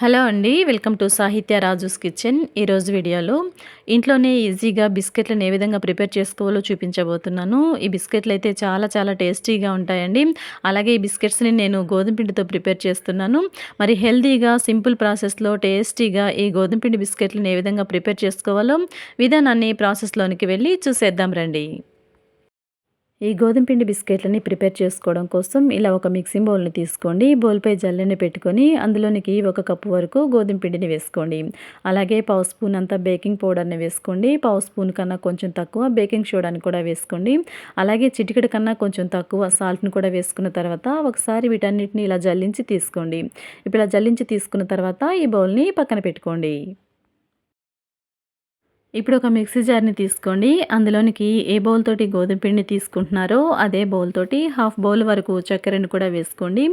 Hello అండి welcome to సాహిత్య Raju's kitchen. ఈరోజు వీడియోలో ఇంట్లోనే ఈజీగా బిస్కెట్లను ఏ విధంగా ప్రిపేర్ చేసుకోవాలో చూపించబోతున్నాను. ఈ బిస్కెట్లు అయితే చాలా చాలా టేస్టీగా ఉంటాయండి. అలాగే ఈ బిస్కెట్స్ని నేను గోధుమ పిండితో ప్రిపేర్ చేస్తున్నాను. మరి హెల్తీగా సింపుల్ ప్రాసెస్లో టేస్టీగా ఈ గోధుమ పిండి బిస్కెట్లను ఏ విధంగా ప్రిపేర్ చేసుకోవాలో విధానాన్ని ప్రాసెస్లోనికి వెళ్ళి చూసేద్దాం రండి. ఈ గోధుమ పిండి బిస్కెట్లని ప్రిపేర్ చేసుకోవడం కోసం ఇలా ఒక మిక్సింగ్ బౌల్ని తీసుకోండి. బౌల్పై జల్లెని పెట్టుకొని అందులోనికి ఒక కప్పు వరకు గోధుమ పిండిని వేసుకోండి. అలాగే పావు స్పూన్ అంతా బేకింగ్ పౌడర్ని వేసుకోండి. పావు స్పూన్ కన్నా కొంచెం తక్కువ బేకింగ్ సోడాని కూడా వేసుకోండి. అలాగే చిటికెడు కన్నా కొంచెం తక్కువ సాల్ట్ని కూడా వేసుకున్న తర్వాత ఒకసారి వీటన్నిటిని ఇలా జల్లించి తీసుకోండి. ఇప్పుడు ఇలా జల్లించి తీసుకున్న తర్వాత ఈ బౌల్ని పక్కన పెట్టుకోండి. ఇప్పుడు ఒక మిక్సీ జార్ని తీసుకోండి. అందులోనికి ఏ బౌల్ తోటి గోధుమ పిండి తీసుకుంటున్నారో అదే బౌల్ తోటి హాఫ్ బౌల్ వరకు చక్కెరని కూడా వేసుకోండి.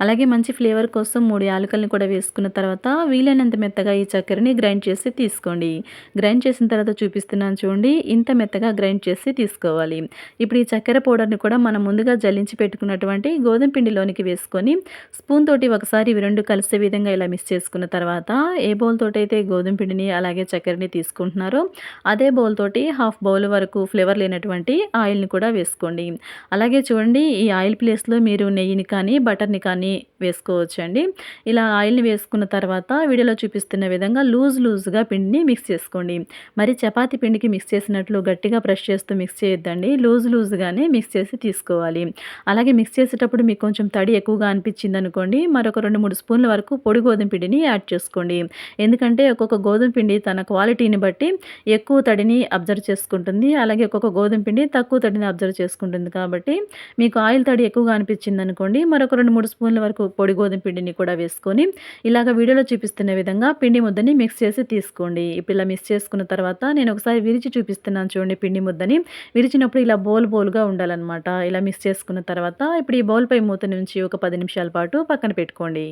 అలాగే మంచి ఫ్లేవర్ కోసం మూడు యాలకల్ని కూడా వేసుకున్న తర్వాత వీలైనంత మెత్తగా ఈ చక్కెరని గ్రైండ్ చేసి తీసుకోండి. గ్రైండ్ చేసిన తర్వాత చూపిస్తున్నాను చూడండి. ఇంత మెత్తగా గ్రైండ్ చేసి తీసుకోవాలి. ఇప్పుడు ఈ చక్కెర పౌడర్ని కూడా మనం ముందుగా జల్లించి పెట్టుకున్నటువంటి గోధుమ పిండిలోనికి వేసుకొని స్పూన్ తోటి ఒకసారి ఇవి రెండు కలిసే విధంగా ఇలా మిక్స్ చేసుకున్న తర్వాత ఏ బౌల్ తోటైతే గోధుమ పిండిని అలాగే చక్కెరని తీసుకుంటున్నారో అదే బౌల్ తోటి హాఫ్ బౌల్ వరకు ఫ్లేవర్ లేనటువంటి ఆయిల్ని కూడా వేసుకోండి. అలాగే చూడండి ఈ ఆయిల్ ప్లేస్లో మీరు నెయ్యిని కానీ బటర్ని కానీ వేసుకోవచ్చు అండి ఇలా ఆయిల్ని వేసుకున్న తర్వాత వీడియోలో చూపిస్తున్న విధంగా లూజ్ లూజ్గా పిండిని మిక్స్ చేసుకోండి. మరి చపాతీ పిండికి మిక్స్ చేసినట్లు గట్టిగా బ్రష్ చేస్తూ మిక్స్ చేయొద్దండి. లూజ్ లూజ్గానే మిక్స్ చేసి తీసుకోవాలి. అలాగే మిక్స్ చేసేటప్పుడు మీకు కొంచెం తడి ఎక్కువగా అనిపించింది అనుకోండి మరొక రెండు మూడు స్పూన్ల వరకు పొడి గోధుమ పిండిని యాడ్ చేసుకోండి. ఎందుకంటే ఒక్కొక్క గోధుమ పిండి తన క్వాలిటీని బట్టి ఎక్కువ తడిని అబ్జర్వ్ చేసుకుంటుంది. అలాగే ఒక్కొక్క గోధుమ పిండి తక్కువ తడిని అబ్జర్వ్ చేసుకుంటుంది కాబట్టి మీకు ఆయిల్ తడి ఎక్కువగా అనిపించింది అనుకోండి మరొక రెండు మూడు స్పూన్ల వరకు పొడి గోధుమ పిండిని కూడా వేసుకొని ఇలాగ వీడియోలో చూపిస్తున్న విధంగా పిండి ముద్దని మిక్స్ చేసి తీసుకోండి. ఇప్పుడు ఇలా మిక్స్ చేసుకున్న తర్వాత నేను ఒకసారి విరిచి చూపిస్తున్నాను చూడండి పిండి ముద్దని. విరిచినప్పుడు ఇలా బౌల్ బౌల్గా ఉండాలన్నమాట. ఇలా మిక్స్ చేసుకున్న తర్వాత ఇప్పుడు ఈ బౌల్పై మూత నుంచి ఒక పది నిమిషాల పాటు పక్కన పెట్టుకోండి.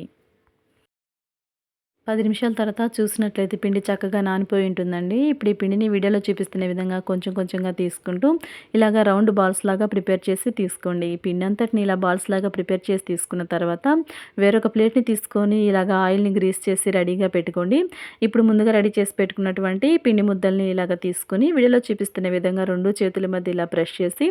పది నిమిషాల తర్వాత చూసినట్లయితే పిండి చక్కగా నానిపోయి ఉంటుందండి. ఇప్పుడు ఈ పిండిని వీడియోలో చూపిస్తున్న విధంగా కొంచెం కొంచెంగా తీసుకుంటూ ఇలాగ రౌండ్ బాల్స్ లాగా ప్రిపేర్ చేసి తీసుకోండి. ఈ పిండి అంతటిని ఇలా బాల్స్ లాగా ప్రిపేర్ చేసి తీసుకున్న తర్వాత వేరొక ప్లేట్ని తీసుకొని ఇలాగ ఆయిల్ని గ్రీస్ చేసి రెడీగా పెట్టుకోండి. ఇప్పుడు ముందుగా రెడీ చేసి పెట్టుకున్నటువంటి పిండి ముద్దల్ని ఇలాగ తీసుకొని వీడియోలో చూపిస్తున్న విధంగా రెండు చేతుల మధ్య ఇలా ప్రెష్ చేసి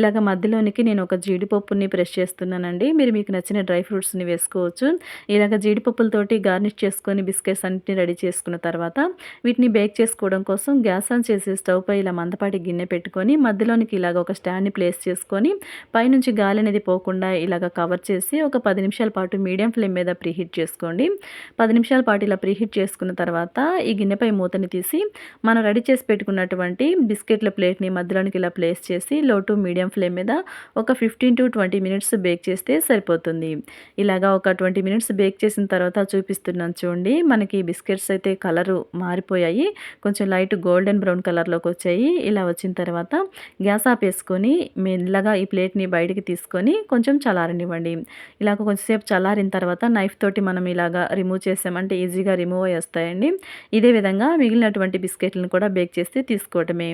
ఇలాగ మధ్యలోనికి నేను ఒక జీడిపప్పుని ప్రెష్ చేస్తున్నానండి. మీరు మీకు నచ్చిన డ్రై ఫ్రూట్స్ని వేసుకోవచ్చు. ఇలాగ జీడిపప్పులతోటి గార్నిష్ చేసుకొని కొన్ని బిస్కెట్స్ అన్నింటిని రెడీ చేసుకున్న తర్వాత వీటిని బేక్ చేసుకోవడం కోసం గ్యాస్ ఆన్ చేసి స్టవ్ పై ఇలా మందపాటి గిన్నె పెట్టుకొని మధ్యలోనికి ఇలాగ ఒక స్టాండ్ని ప్లేస్ చేసుకొని పైనుంచి గాలి అనేది పోకుండా ఇలాగ కవర్ చేసి ఒక పది నిమిషాల పాటు మీడియం ఫ్లేమ్ మీద ప్రీహీట్ చేసుకోండి. పది నిమిషాల పాటు ఇలా ప్రీహీట్ చేసుకున్న తర్వాత ఈ గిన్నెపై మూతని తీసి మనం రెడీ చేసి పెట్టుకున్నటువంటి బిస్కెట్ల ప్లేట్ని మధ్యలోనికి ఇలా ప్లేస్ చేసి లో టు మీడియం ఫ్లేమ్ మీద ఒక fifteen to twenty minutes bake చేస్తే సరిపోతుంది. ఇలాగా ఒక ట్వంటీ మినిట్స్ బేక్ చేసిన తర్వాత చూపిస్తున్నాను చూడండి. అండి మనకి బిస్కెట్స్ అయితే కలరు మారిపోయాయి. కొంచెం లైట్ గోల్డెన్ బ్రౌన్ కలర్లోకి వచ్చాయి. ఇలా వచ్చిన తర్వాత గ్యాస్ ఆపేసుకొని మెల్లగా ఈ ప్లేట్ని బయటికి తీసుకొని కొంచెం చల్లారనివ్వండి. ఇలా కొంచెంసేపు చల్లారిన తర్వాత నైఫ్ తోటి మనం ఇలాగా రిమూవ్ చేసామంటే ఈజీగా రిమూవ్ అయ్యి వస్తాయండి. ఇదే విధంగా మిగిలినటువంటి బిస్కెట్లను కూడా బేక్ చేసి తీసుకోవటమే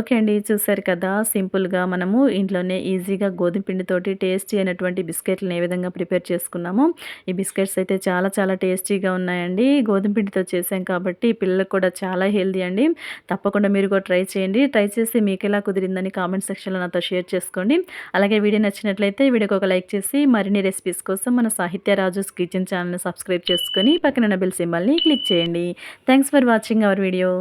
ఓకే అండి చూసారు కదా సింపుల్గా మనము ఇంట్లోనే ఈజీగా గోధుమ పిండితోటి టేస్టీ అయినటువంటి బిస్కెట్లను ఏ విధంగా ప్రిపేర్ చేసుకున్నామో. ఈ బిస్కెట్స్ అయితే చాలా చాలా టేస్టీగా ఉన్నాయండి. అండి గోధుమ పిండితో చేసాం కాబట్టి పిల్లలకు కూడా చాలా హెల్దీ అండి. తప్పకుండా మీరు కూడా ట్రై చేయండి. ట్రై చేసి మీకు ఎలా కుదిరిందని కామెంట్ సెక్షన్లో నాతో షేర్ చేసుకోండి. అలాగే వీడియో నచ్చినట్లయితే వీడియోకి ఒక లైక్ చేసి మరిన్ని రెసిపీస్ కోసం మన సాహిత్య రాజుస్ కిచెన్ ఛానల్ని సబ్స్క్రైబ్ చేసుకొని పక్కన బెల్ సింబల్ని క్లిక్ చేయండి. Thanks for watching our video.